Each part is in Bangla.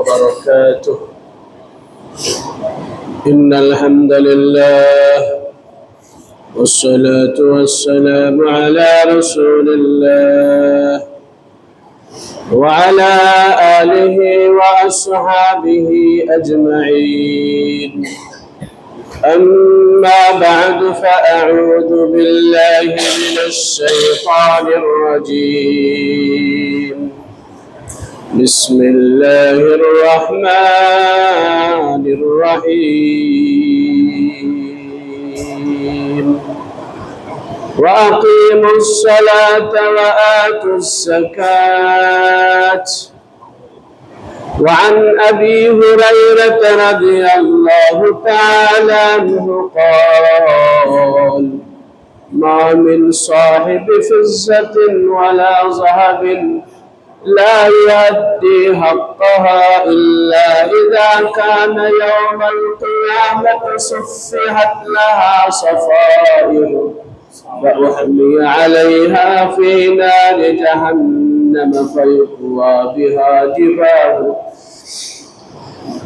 وبركاته. إن الحمد لله والصلاة والسلام على رسول الله وعلى آله وأصحابه أجمعين. أما بعد فأعوذ بالله من الشيطان الرجيم. بسم الله الرحمن الرحيم. وأقيموا الصلاة وآتوا الزكاة. وعن أبي هريرة رضي الله تعالى عنه قال ما من صاحب فزة ولا ذهب لا يؤدي حقها إلا إذا كان يوم القيامة صفحت لها صفائر. فأحمي عليها في نار جهنم فيقوى بها جبال.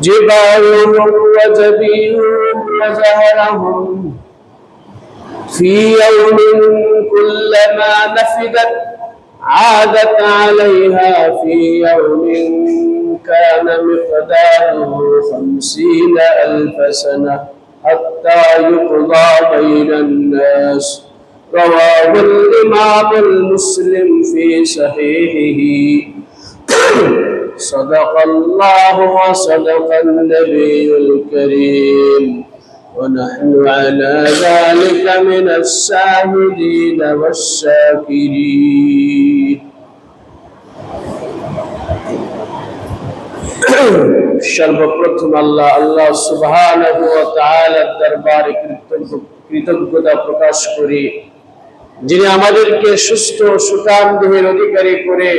جبالهم وجبينهم وزهرهم. في يوم كلما نفدت عادت عليها في يوم كان مقداره خمسين ألف سنة حتى يقضى بين الناس. رواه الإمام المسلم في صحيحه. صدق الله وصدق النبي الكريم. ونحن على ذلك من الشاهدين والشاكرين সর্বপ্রথম আল্লাহ আল্লাহ সুবহানাহু ওয়া তাআলার দরবারে কৃতজ্ঞ- কৃতজ্ঞতা প্রকাশ করি যিনি আমাদেরকে সুস্থ সুঠাম দেহের অধিকারী করে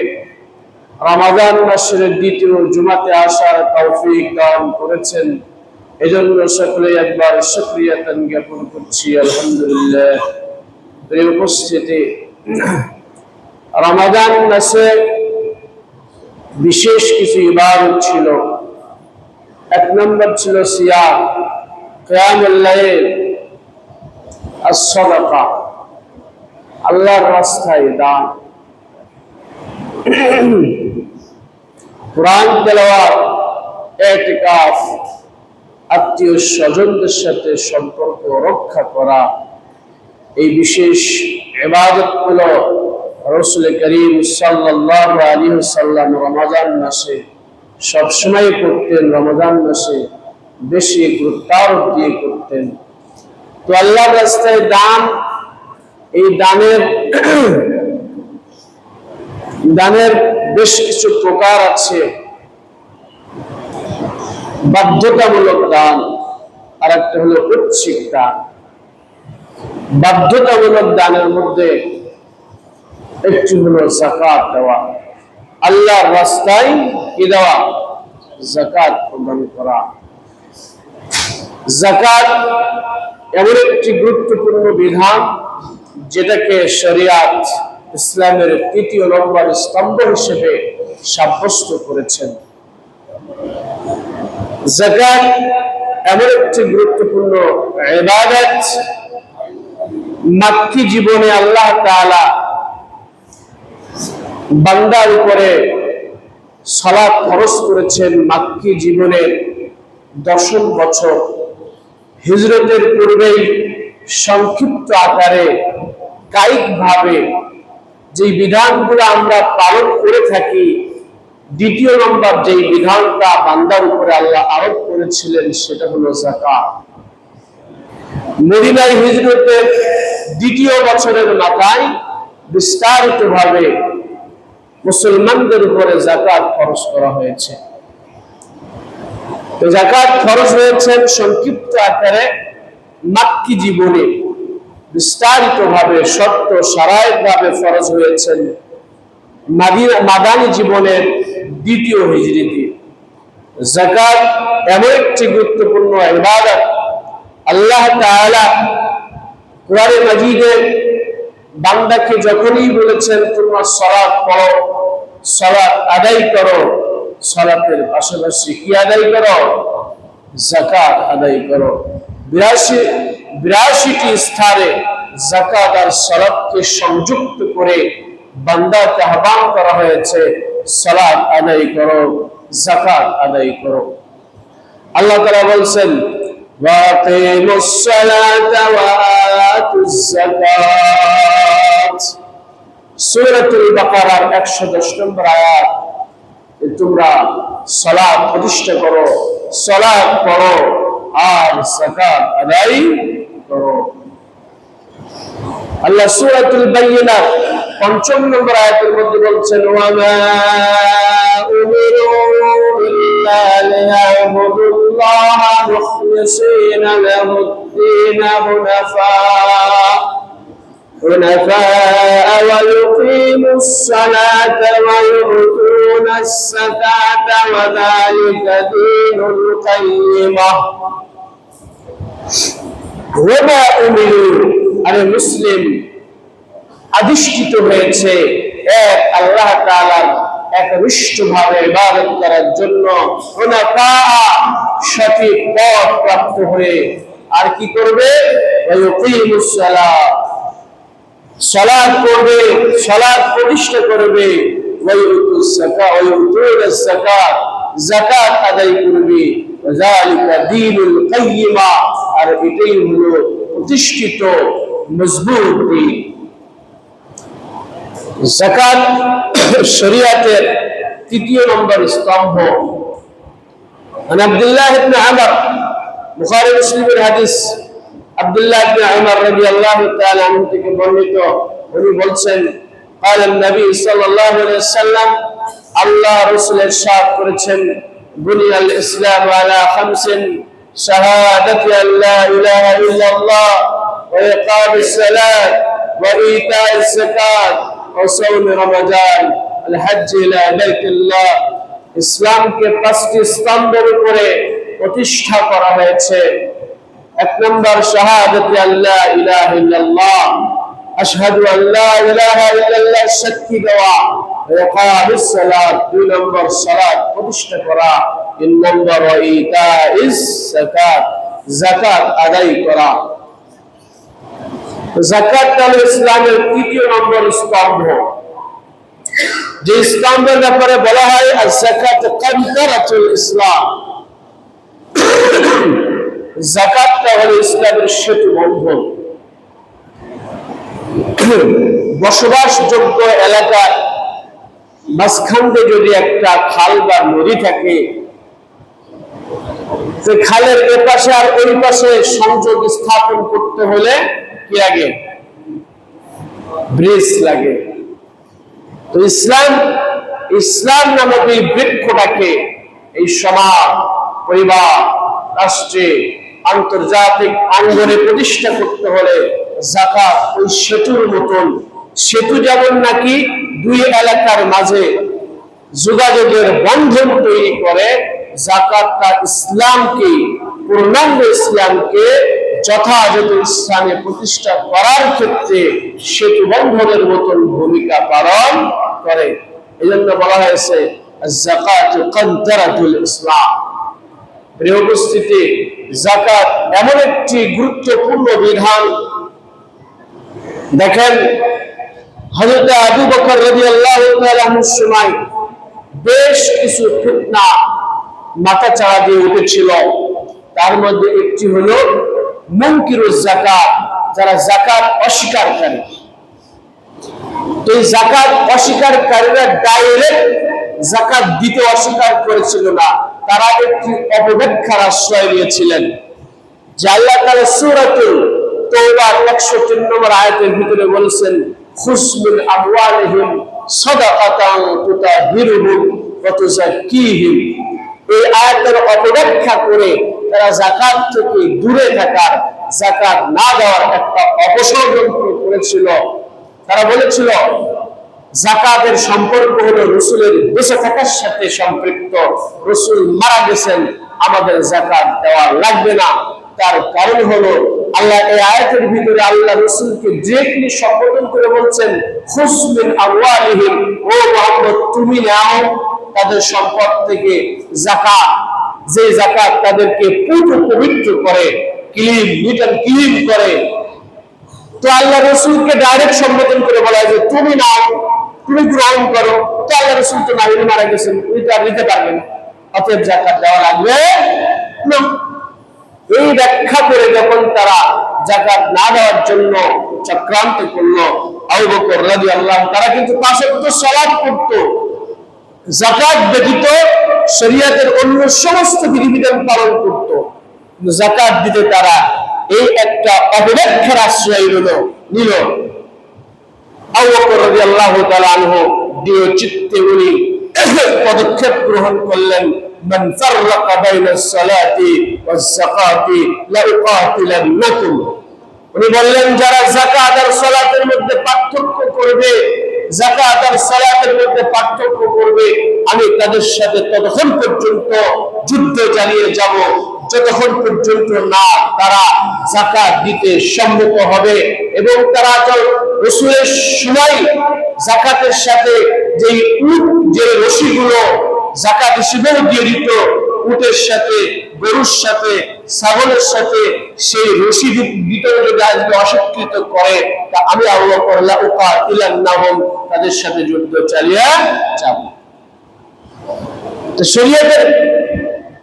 রমাদান মাসের দ্বিতীয় জুমাতে আসার তৌফিক দান করেছেন এজন্য সকলে একবার শুকরিয়াতান জ্ঞাপন করছি, আলহামদুলিল্লাহ। উপস্থিতি, রমাদান মাসে বিশেষ কিছু ইবাদত ছিল। এক নম্বর ছিল সিয়াম, কিয়ামুল লাইল আল্লাহর রাস্তায় দান। কোরআন ইতিকাফ আত্মীয় স্বজনদের সাথে সম্পর্ক রক্ষা করা। এই বিশেষ ইবাদতগুলো রসুল করিম সাল্লাল্লাহু আলাইহি সাল্লাম রমাদান মাসে সবসময় করতেন রমাদান মাসে বেশি গুরুত্বারোপ দিয়ে করতেন। তো আল্লাহর রাস্তায় দান, এই দানের দানের বেশ কিছু প্রকার আছে। বাধ্যতামূলক দান আর একটা হলো ঐচ্ছিক দান। বাধ্যতামূলক দানের মধ্যে একটি হলো জাকাত দেওয়া। আল্লাহর রাস্তায় কি দেওয়া? জাকাত প্রদান করা। জাকাত এমন একটি গুরুত্বপূর্ণ বিধান, যেটাকে শরিয়াত ইসলামের তৃতীয় নম্বর স্তম্ভ হিসেবে সাব্যস্ত করেছেন। জাকাত এমন একটি গুরুত্বপূর্ণ ইবাদত মাক্কি জীবনে আল্লাহ তাআলা বান্দার উপরে সালাত খরচ করেছেন মাক্কি জীবনের দশম বছর। হিজরতের পূর্বেই সংক্ষিপ্ত আকারে কায়িক ভাবে যে বিধানগুলো আমরা পালন করে থাকি দ্বিতীয় নম্বর যে বিধানটা বান্দার উপরে আল্লাহ আরোপ করেছিলেন, সেটা হলো জাকাত মদিনায় হিজরতের দ্বিতীয় বছরের মাথায় বিস্তারিত ভাবে মুসলমানদের উপরে জাকাত খরচ করা হয়েছে। জাকাত খরচ হয়েছে সংক্ষিপ্ত আকারে মাক্কি জীবনে বিস্তারিত ভাবে সত্য সারায়ত ভাবে ফরজ হয়েছেন মাদানী জীবনের দ্বিতীয় হিজরিতে। জাকাত এমন একটি গুরুত্বপূর্ণ ইবাদত। আল্লাহ তাআলা কোরআনে মাজিদে বান্দাকে যখনই বলেছেন, তোমরা সলাৎ পড়ো সলাৎ আদায় করো, সালাতের পাশাপাশি কি আদায় করো? জাকাত আদায় করো। বিরাশি, বিরাশিটি স্থানে জাকাত আর সালাতকে সংযুক্ত করে বান্দাকে আহ্বান করা হয়েছে সালাদ আদায় করো জাকাত আদায় করো। আল্লাহ তারা বলছেন সুরাতুল বাকারার একশো দশ নম্বর আয়াত, তোমরা সলাদ প্রতিষ্ঠা করো সলাদ করো আর জাকাত আদায় করো। আল্লাহ সুরাতুল বাইয়িনাত পঞ্চম নম্বর আয়াতের মধ্যে বলছেন ওয়ামা উমিরু ইল্লা লিয়াবুদুল্লাহ মুখলিসিনা লাহুদ্দিন হুনাফা حنفاء ويقيموا الصلاة ويؤتون الزكاة وذلك دين القيمة ওমা উমিরু আরে মুসলিম আদিষ্ঠিত হয়েছে এক আল্লাহ তাআলার একনিষ্ঠভাবে ইবাদত করার জন্য। সঠিক পথ প্রাপ্ত হয়ে আর কি করবে? সালাত করবে সালাত প্রতিষ্ঠা করবে। আদায় করবে। আর প্রতিষ্ঠিত, মজবুত দিন। যাকাত শরীয়তের তৃতীয় নম্বর স্তম্ভ عن عبد الله بن عمر বুখারী মুসলিমের হাদিস আব্দুল্লাহ ইবনে উমর রাদিয়াল্লাহু তাআলা আনহু থেকে বর্ণিত উনি বলছেন قال النبي صلى الله عليه وسلم আল্লাহ রাসূল ইরশাদ করেছেন বুনিয়াল ইসলাম আলা খামসিন শাহাদাতি আল্লা ইলাহা ইল্লাল্লাহ ওয়া ইকামিস সালাত ওয়া ইতাইস যাকাত সাওম রমাদান আল হজ্জ ইলা বাইতিল্লাহ, ইসলামকে পাঁচটি স্তম্ভের উপরে প্রতিষ্ঠা করা হয়েছে। এক নম্বর, শাহাদাতি আল্লাহ ইলাহা ইল্লাল্লাহ, আশহাদু আল্লা ইলাহা ইল্লাল্লাহ সাক্ষী দেওয়া ইকামিস সালাত। দুই নম্বর, সালাত প্রতিষ্ঠা করা। তিন নম্বর ইতাইস যাকাত যাকাত আদায় করা। ইসলামের তৃতীয় নম্বর স্তম্ভ। যে ব্যাপারে বলা হয় ইসলাম। জাকাতটা হলো ইসলামের সেতু বন্ধন। বসবাসযোগ্য এলাকার মাঝখানে যদি একটা খাল বা নদী থাকে খালের এ পাশে আর ওই পাশে সংযোগ স্থাপন করতে হলে কি লাগে? ব্রিজ লাগে। তো ইসলাম ইসলাম নামক এই বৃক্ষটাকে এই সমাজ, পরিবার, রাষ্ট্রে আন্তর্জাতিক অঙ্গনে প্রতিষ্ঠা করতে হলে জাকাত ওই সেতুর মতন। সেতু যেমন নাকি দুই এলাকার মাঝে যোগাযোগের বন্ধন তৈরি করে, জাকাতটা ইসলামকে পূর্ণাঙ্গ ইসলামকে যথাযথ ইসলামে প্রতিষ্ঠা করার ক্ষেত্রে সেতু বন্ধনের মতন ভূমিকা পালন করে। এই জন্য বলা হয়েছে ইসলাম। উপস্থিতি, জাকাত এমন একটি গুরুত্বপূর্ণ বিধান। দেখেন, হযরত আবু বকর রাদিয়াল্লাহু তাআলার সময় বেশ কিছু ফিতনা মাথা চাড়া দিয়ে উঠেছিল। তার মধ্যে একটি হলো যারা যাকাত অস্বীকারকারী। তো এই অস্বীকারীরা ডাইরেক্ট দিতে অস্বীকার করেছিল না, তারা একটি অপব্যাখ্যার আশ্রয় নিয়েছিলেন সূরাতুল তওবার 103 নম্বর আয়াতের ভিতরে বলেছেন এই অপব্যাখ্যা করে তারা জাকাত থেকে দূরে থাকার জাকাত না দেওয়ার একটা অপষড়যন্ত্র করেছিল। তারা বলেছিল, জাকাতের সম্পর্ক হলো রসুলের বেঁচে থাকার সাথে সম্পৃক্ত। রসুল মারা গেছেন, আমাদের জাকাত দেওয়া লাগবে না। তার কারণ হলো, আল্লাহ এই আয়াতের ভিতরে আল্লাহ রসুলকে ডিরেক্টলি সম্বোধন করে বলছেন খুসমিন আওয়ালিহিম ও মোহাম্মদ, তুমি নাও তাদের সম্পদ থেকে জাকাত যে জাকাত তাদেরকে পুরো পবিত্র করে ক্লিন নিট ক্লিন করে। তো আল্লাহ রসুলকে ডাইরেক্ট সম্বোধন করে বলা যে, তুমি নাও, তুমি গ্রহণ করো। তো আল্লাহ রসুল তো নাহিনী মারা গেছেন, উনি তো আর নিতে পারবেন অতএব জাকাত দেওয়া লাগবে না। এই ব্যাখ্যা করে যখন তারা জাকাত না দেওয়ার জন্য চক্রান্ত করল, আবু বকর রাদিয়াল্লাহু তারা কিন্তু পাশে তো সালাত করতো জাকাত ব্যতীত শরিয়াতের অন্য সমস্ত বিধিবিধান পালন করত কিন্তু জাকাত দিতে তারা এই একটা অপব্যাখ্যার আশ্রয় নিল নিল আবু বকর রাদিয়াল্লাহু তাআলা আনহু দৃঢ় চিত্তে উনি পদক্ষেপ গ্রহণ করলেন من فرق بين الصلاة والزكاة لأقاتلنكم উনি বললেন যারা জাকাত আর সালাতের মধ্যে পার্থক্য করবে জাকাত আর সালাতের মধ্যে পার্থক্য করবে। আমি তাদের সাথে ততক্ষণ পর্যন্ত যুদ্ধ চালিয়ে যাব। যতক্ষণ পর্যন্ত না তারা জাকাত দিতে সম্মত হবে এবং তারা রসুলের সময় জাকাতের সাথে যে উট, যে রশিগুলো জাকাত হিসেবেও দিয়ে দিত, উটের সাথে গরুর সাথে, ছাগলের সাথে সেই রশি বিতরণ যদি আজকে অস্বীকৃত করে, তা আমি আল্লাহ করলা উকা ইলান নাহম, তাদের সাথে যুদ্ধ চালিয়ে যাব। তো শরীয়তের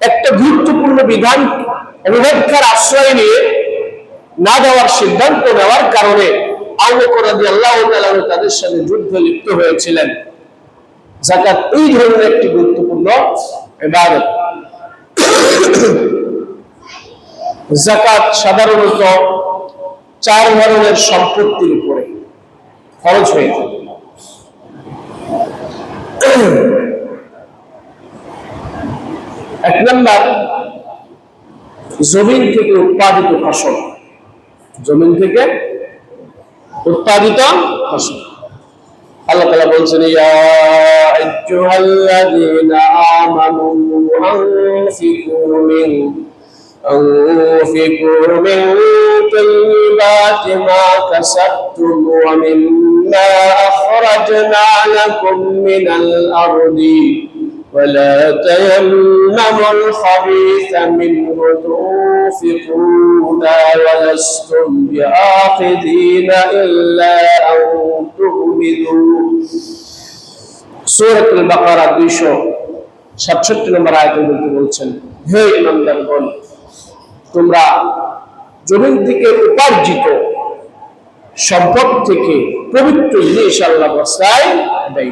একটা গুরুত্বপূর্ণ বিধান অভিভাবকার আশ্রয় নিয়ে না দেওয়ার সিদ্ধান্ত নেওয়ার কারণে তাদের সাথে যুদ্ধ লিপ্ত হয়েছিলেন। জাকাত এই ধরনের একটি গুরুত্বপূর্ণ ইবাদত। জাকাত সাধারণত চার ধরনের সম্পত্তির উপরে খরচ হয়ে থাকে। এক নম্বর, জমিন থেকে উৎপাদিত ফসল। জমিন থেকে উৎপাদিত ফসল। আল্লাহ তালা বলছেন ইয়া আইয়ুহাল্লাযীনা আমানু আনফিকু মিন أنفقوا من طيبات ما كسبتم ومما أخرجنا لكم من الأرض ولا تيمموا الخبيث منه تنفقون ولستم بآخذين إلا أن تؤمنوا سورة البقرة দুইশো সাতষট্টি নম্বর আয়তের মধ্যে বলছেন হে ইমানদারগণ তোমরা জমিন থেকে উপার্জিত সম্পদ থেকে পবিত্র জিনিস আল্লাহ বস্তায় আদায়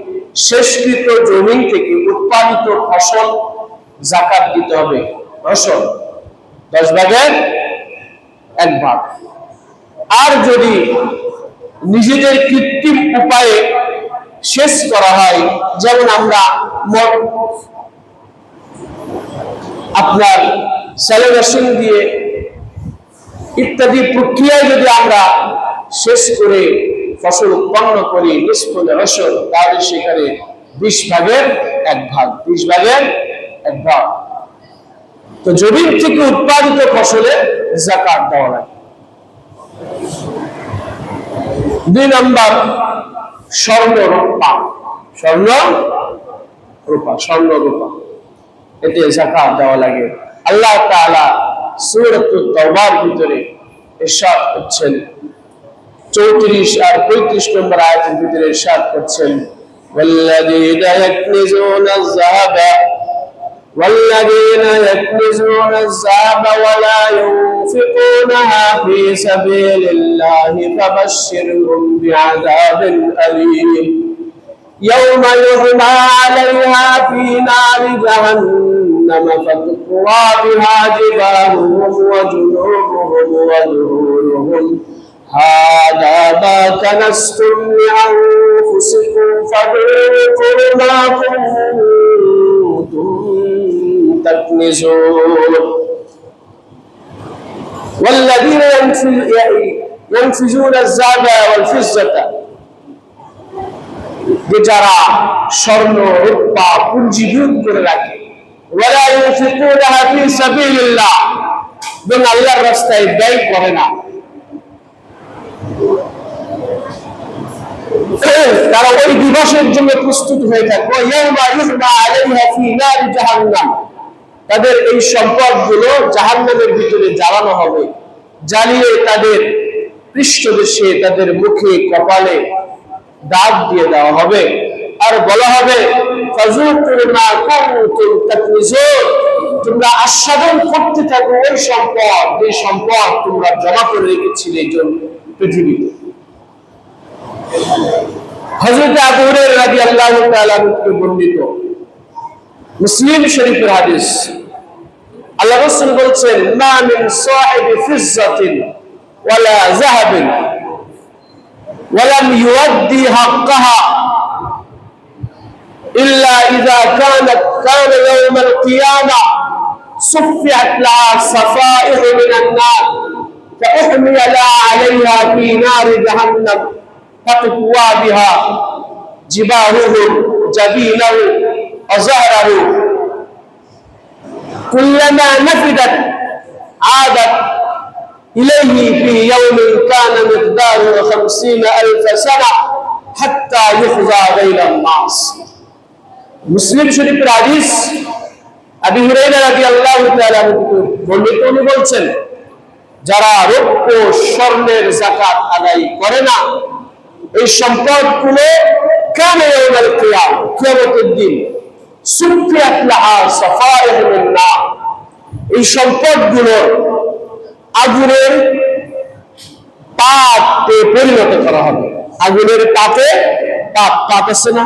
শেষকৃত জমিন থেকে উৎপাদিত ফসল জাকাত দিতে হবে। ফসল দশ ভাগের এক ভাগ। আর যদি নিজেদের কৃত্রিম উপায়ে শেষ করা হয়, যেমন আমরা আপনার সেলিব্রেশন দিয়ে ইত্যাদি প্রক্রিয়ায় যদি আমরা শেষ করে ফসল উৎপন্ন করি, নিষ্ফলে ফসল তাহলে সেখানে বিশ ভাগের এক ভাগ, বিশ ভাগের এক ভাগ। তো জমিন থেকে উৎপাদিত ফসলে জাকাত দেওয়া লাগে। দুই নম্বর, স্বর্ণ রূপা। স্বর্ণ রূপা স্বর্ণ রূপা। এতে জাকাত দেওয়া লাগে। আল্লাহ তাআলা সূরাত তাওবার ভিতরে ইরশাদ করছেন। 34 আর 35 নম্বর আয়াতের ভিতরে ইরশাদ করছেন والذين يكنزون الذهب والذين يكنزون الذهب ولا ينفقونها في سبيل الله فبشرهم بعذاب أليم يوم يهمى عليها في نار جهنم جهنم فتقوى بها جباههم وجنوبهم وظهورهم هذا ما كنستم لأنفسكم فذوقوا ما كنتم تكنزون والذين ينفذون الذهب والفضة যে যারা স্বর্ণ রূপা পুঞ্জীভূত করে রাখে ওয়ালা ইউনফিকুনাহা ফি সাবিলিল্লাহ এবং আল্লাহর রাস্তায় ব্যয় করে না তারা ওই দিবসের জন্য প্রস্তুত হয়ে থাকবে। তাদের এই সম্পদগুলো জাহান্নামের ভিতরে জ্বালানো হবে, জ্বালিয়ে তাদের পৃষ্ঠদেশে, তাদের মুখে, কপালে দাগ দিয়ে দেওয়া হবে। আর বলা হবে তোমরা আস্বাদন করতে থাকো ওই সম্পদ, যে সম্পদ তোমরা জমা করে রেখেছিলে পৃথিবীতে। হজরত আবু হুরায়রা রাদিয়াল্লাহু তাআলা থেকে বর্ণিত মুসলিম শরীফের হাদিস আল্লাহ রাসূল বলছেন মা মিন সাহিবি ফিজ্জাতিন ওয়ালা যাহাবিন ولم يؤدي حقها إلا إذا كانت كان يوم القيامة صفعت لها صفائح من النار فأحمي لها عليها في نار جهنم فتقوى بها جباهه جبينه وزهره كلما نفدت عادت إليه في يوم كان مقداره خمسين ألف سنة حتى يخزى بين الناس মুসলিম শরীফের হাদিস আবি হুরাইরা রাদিয়াল্লাহু তাআলা বর্ণিত উনি বলছেন যারা রৌপ্য স্বর্ণের যাকাত আদায় করে না এই সম্পদগুলো কিয়াম? কিয়ামতের দিন এই সম্পদগুলো আগুনের পাতে পরিণত করা হবে। আগুনের পাতে পাত আছে না?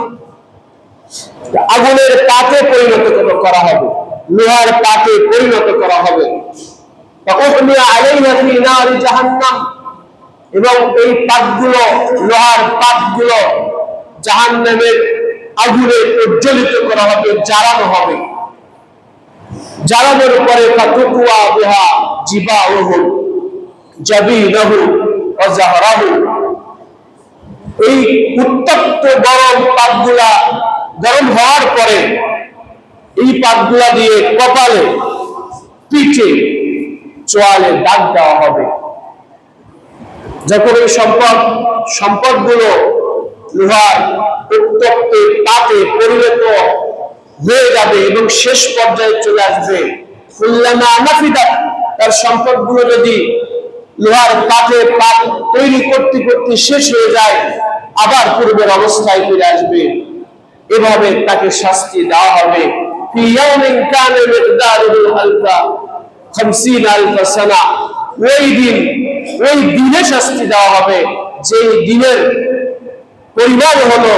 আগুনের পাতে পরিণত করা হবে। লোহার পাতে পরিণত করা হবে। তখন আলাই নাকি না জাহান্নাম। এবং এই পাতগুলো লোহার পাপগুলো জাহান জাহান্নামের আগুনে প্রজ্বলিত করা হবে, জ্বালানো হবে। জ্বালানোর পরে ফাতুকুয়া বিহা জিবাউহু, জাবিনাহু ওয়া জাহরাহু। এই উত্তপ্ত গরম পাতগুলা গরম হওয়ার পরে এই পাতগুলা দিয়ে কপালে, পিঠে, চোয়ালে দাগ দেওয়া হবে। যখন এই সম্পদ, সম্পদগুলো লোহার উত্তপ্ত পাতে পরিণত হয়ে যাবে এবং শেষ পর্যায়ে চলে আসবে ফুল্লানা আনাফিদা তার সম্পদগুলো যদি লোহার পাতে পাত তৈরি করতে করতে শেষ হয়ে যায়, আবার পূর্বের অবস্থায় ফিরে আসবে। এভাবে তাকে শাস্তি দেওয়া হবে। ওই দিন ওই দিনে শাস্তি দেওয়া হবে। যে দিনের পরিমাণ হলো,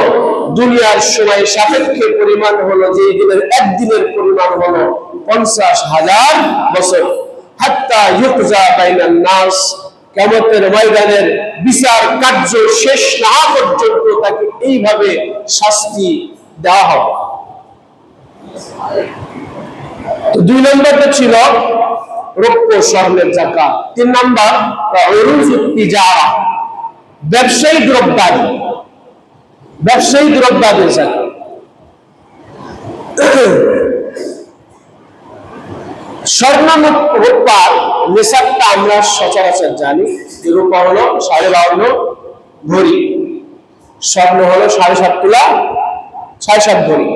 দুনিয়ার সময় সাপেক্ষে পরিমাণ হলো যে দিনের একদিনের পরিমাণ হলো, পঞ্চাশ হাজার বছর। বিচার কার্য শেষ না পর্যন্ত তাকে এইভাবে শাস্তি দেওয়া হবে। দুই নম্বরটা ছিল রৌপ্য স্বর্ণের জাকা তিন নম্বর যারা ব্যবসায়ী দ্রব্যাদি ব্যবসায়ী দ্রব্যাদির জাকা স্বর্ণ রূপার নিসাবটা আমরা সচরাচর জানি। রূপা হলো সাড়ে বাউন্ন ভরি। স্বর্ণ হলো সাড়ে সাত তুলা ছয় সাত ভরি।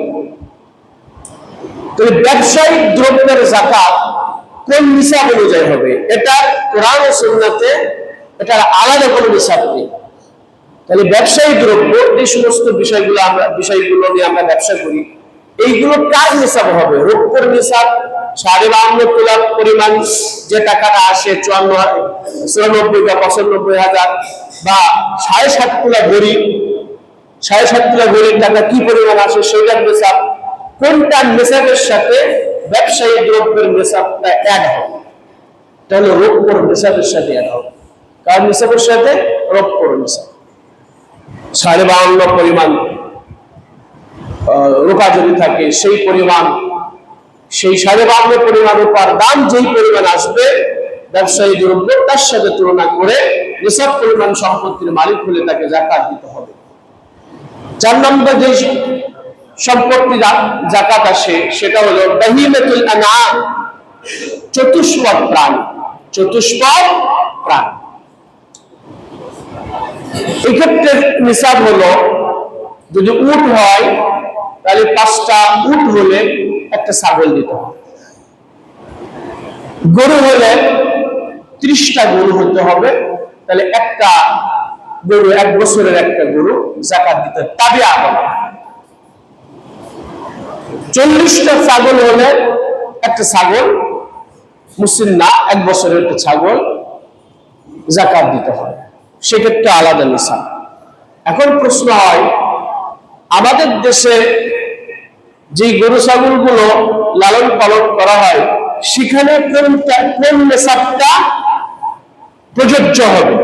তাহলে ব্যবসায়িক দ্রব্যের জাকাত কোন নিসাব অনুযায়ী হবে? এটা কোরআন ও সুন্নাতে এটার আলাদা কোনো নিসাব নেই। তাহলে ব্যবসায়ী দ্রব্য, এই সমস্ত বিষয়গুলো আমরা বিষয়গুলো নিয়ে আমরা ব্যবসা করি। এইগুলো কার নিসাব হবে? রৌপ্যর নিসাব সাড়ে বাউন্ন তোলার পরিমাণ যে টাকাটা আসে চুয়ান্ন চুরানব্বই বা পঁচানব্বই হাজার বা সাড়ে সাত তোলা ভরি সাড়ে সাত তোলা ভরির টাকা কি পরিমাণ আসে সেইটার নিসাব কোনটা নিসাবের সাথে ব্যবসায়ী দ্রব্যের নিসাবটা অ্যাড হবে। তাহলে রৌপ্যর নিসাবের সাথে অ্যাড হবে। কার নিসাবের সাথে? রৌপ্যর নিসাব। সাড়ে বাউন্ন পরিমাণ রূপা যদি থাকে, সেই পরিমাণ, সেই সাড়ে বাউন্ন পরিমাণ রূপার দাম যেই পরিমাণ আসবে, ব্যবসায়ী দ্রব্য তার সাথে তুলনা করে নিসাব পরিমাণ সম্পত্তির মালিক হলে তাকে জাকাত দিতে হবে। চার নম্বর যে সম্পত্তি জাকাত আসে, সেটা হলো বাহিমাতুল চতুষ্পদ প্রাণ চতুষ্পদ প্রাণ। এক্ষেত্রে নিসাব হলো, যদি উট হয়, তাহলে পাঁচটা উট হলে একটা ছাগল দিতে হবে। গরু হলে ত্রিশটা গরু হতে হবে, তাহলে একটা গরু, এক বছরের একটা গরু জাকাত দিতে হবে। তাবিয়া হবে চল্লিশটা ছাগল হলে একটা ছাগল, মুসলিম না, এক বছরের একটা ছাগল জাকাত দিতে হয়। সেক্ষেত্রে আলাদা নিশা এখন প্রশ্ন হয়, আমাদের দেশে যে গরু ছাগলগুলো লালন পালন করা হয়, সেখানে কোনটা, কোন নেশাবটা প্রযোজ্য হবে?